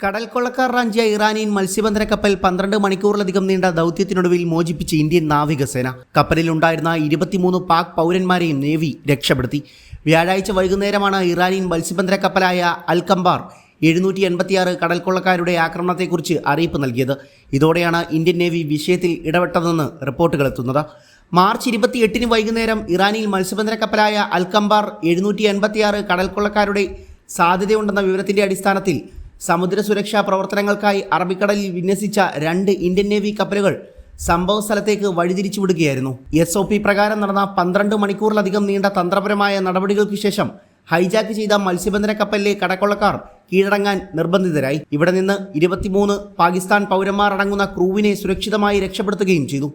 കടൽ കൊള്ളക്കാർ റാഞ്ചിയ ഇറാനിയൻ മത്സ്യബന്ധന കപ്പൽ പന്ത്രണ്ട് മണിക്കൂറിലധികം നീണ്ട ദൗത്യത്തിനൊടുവിൽ മോചിപ്പിച്ച് ഇന്ത്യൻ നാവികസേന. കപ്പലിലുണ്ടായിരുന്ന ഇരുപത്തിമൂന്ന് പാക് പൗരന്മാരെയും നേവി രക്ഷപ്പെടുത്തി. വ്യാഴാഴ്ച വൈകുന്നേരമാണ് ഇറാനിയൻ മത്സ്യബന്ധന കപ്പലായ അൽകംബാർ എഴുന്നൂറ്റി എൺപത്തിയാറ് കടൽക്കൊള്ളക്കാരുടെ ആക്രമണത്തെക്കുറിച്ച് അറിയിപ്പ് നൽകിയത്. ഇതോടെയാണ് ഇന്ത്യൻ നേവി വിഷയത്തിൽ ഇടപെട്ടതെന്ന് റിപ്പോർട്ടുകൾ എത്തുന്നത്. മാർച്ച് ഇരുപത്തിയെട്ടിന് വൈകുന്നേരം ഇറാനിൽ മത്സ്യബന്ധന കപ്പലായ അൽകംബാർ എഴുന്നൂറ്റി എൺപത്തിയാറ് കടൽക്കൊള്ളക്കാരുടെ സാധ്യതയുണ്ടെന്ന വിവരത്തിന്റെ അടിസ്ഥാനത്തിൽ സമുദ്ര സുരക്ഷാ പ്രവർത്തനങ്ങൾക്കായി അറബിക്കടലിൽ വിന്യസിച്ച രണ്ട് ഇന്ത്യൻ നേവി കപ്പലുകൾ സംഭവ സ്ഥലത്തേക്ക് വഴിതിരിച്ചു വിടുകയായിരുന്നു എസ് ഒ പി പ്രകാരം നടന്ന പന്ത്രണ്ട് മണിക്കൂറിലധികം നീണ്ട തന്ത്രപരമായ നടപടികൾക്ക് ശേഷം ഹൈജാക്ക് ചെയ്ത മത്സ്യബന്ധന കപ്പലിലെ കടക്കൊള്ളക്കാർ കീഴടങ്ങാൻ നിർബന്ധിതരായി. ഇവിടെ നിന്ന് ഇരുപത്തിമൂന്ന് പാകിസ്ഥാൻ പൗരന്മാർ അടങ്ങുന്ന ക്രൂവിനെ സുരക്ഷിതമായി രക്ഷപ്പെടുത്തുകയും ചെയ്തു.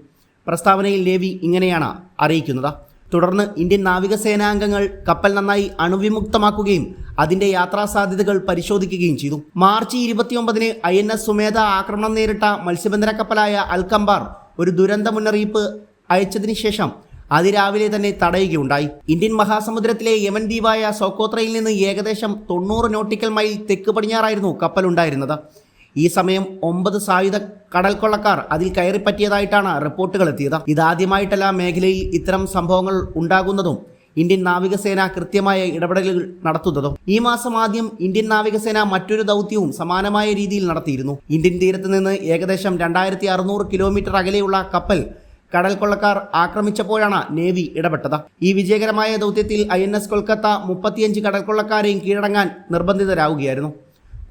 പ്രസ്താവനയിൽ നേവി ഇങ്ങനെയാണ് അറിയിക്കുന്നത്. തുടർന്ന് ഇന്ത്യൻ നാവികസേനാംഗങ്ങൾ കപ്പൽ നന്നായി അണുവിമുക്തമാക്കുകയും അതിന്റെ യാത്രാ സാധ്യതകൾ പരിശോധിക്കുകയും ചെയ്തു. മാർച്ച് ഇരുപത്തിയൊമ്പതിന് ഐ എൻ എസ് സുമേധ ആക്രമണം നേരിട്ട മത്സ്യബന്ധന കപ്പലായ അൽക്കംബാർ ഒരു ദുരന്ത മുന്നറിയിപ്പ് അയച്ചതിന് ശേഷം അതിരാവിലെ തന്നെ തടയുകയുണ്ടായി. ഇന്ത്യൻ മഹാസമുദ്രത്തിലെ യമൻ ദ്വീപായ സോക്കോത്രയിൽ നിന്ന് ഏകദേശം തൊണ്ണൂറ് നോട്ടിക്കൽ മൈൽ തെക്ക് പടിഞ്ഞാറായിരുന്നു കപ്പലുണ്ടായിരുന്നത്. ഈ സമയം ഒമ്പത് സായുധ കടൽക്കൊള്ളക്കാർ അതിൽ കയറിപ്പറ്റിയതായിട്ടാണ് റിപ്പോർട്ടുകൾ എത്തിയത്. ഇതാദ്യമായിട്ടല്ല മേഖലയിൽ ഇത്തരം സംഭവങ്ങൾ ഉണ്ടാകുന്നതും ഇന്ത്യൻ നാവികസേന കൃത്യമായ ഇടപെടലുകൾ നടത്തുന്നതും. ഈ മാസം ആദ്യം ഇന്ത്യൻ നാവികസേന മറ്റൊരു ദൗത്യവും സമാനമായ രീതിയിൽ നടത്തിയിരുന്നു. ഇന്ത്യൻ തീരത്ത് നിന്ന് ഏകദേശം രണ്ടായിരത്തി അറുന്നൂറ് കിലോമീറ്റർ അകലെയുള്ള കപ്പൽ കടൽക്കൊള്ളക്കാർ ആക്രമിച്ചപ്പോഴാണ് നേവി ഇടപെട്ടത്. ഈ വിജയകരമായ ദൗത്യത്തിൽ ഐ എൻ എസ് കൊൽക്കത്ത മുപ്പത്തിയഞ്ച് കടൽക്കൊള്ളക്കാരെയും കീഴടങ്ങാൻ നിർബന്ധിതരാവുകയായിരുന്നു.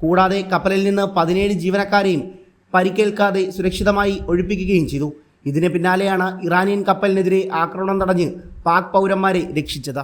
കൂടാതെ കപ്പലിൽ നിന്ന് പതിനേഴ് ജീവനക്കാരെയും പരിക്കേൽക്കാതെ സുരക്ഷിതമായി ഒഴിപ്പിക്കുകയും ചെയ്തു. ഇതിന് പിന്നാലെയാണ് ഇറാനിയൻ കപ്പലിനെതിരെ ആക്രമണം തടഞ്ഞ് പാക് പൗരന്മാരെ രക്ഷിച്ചത്.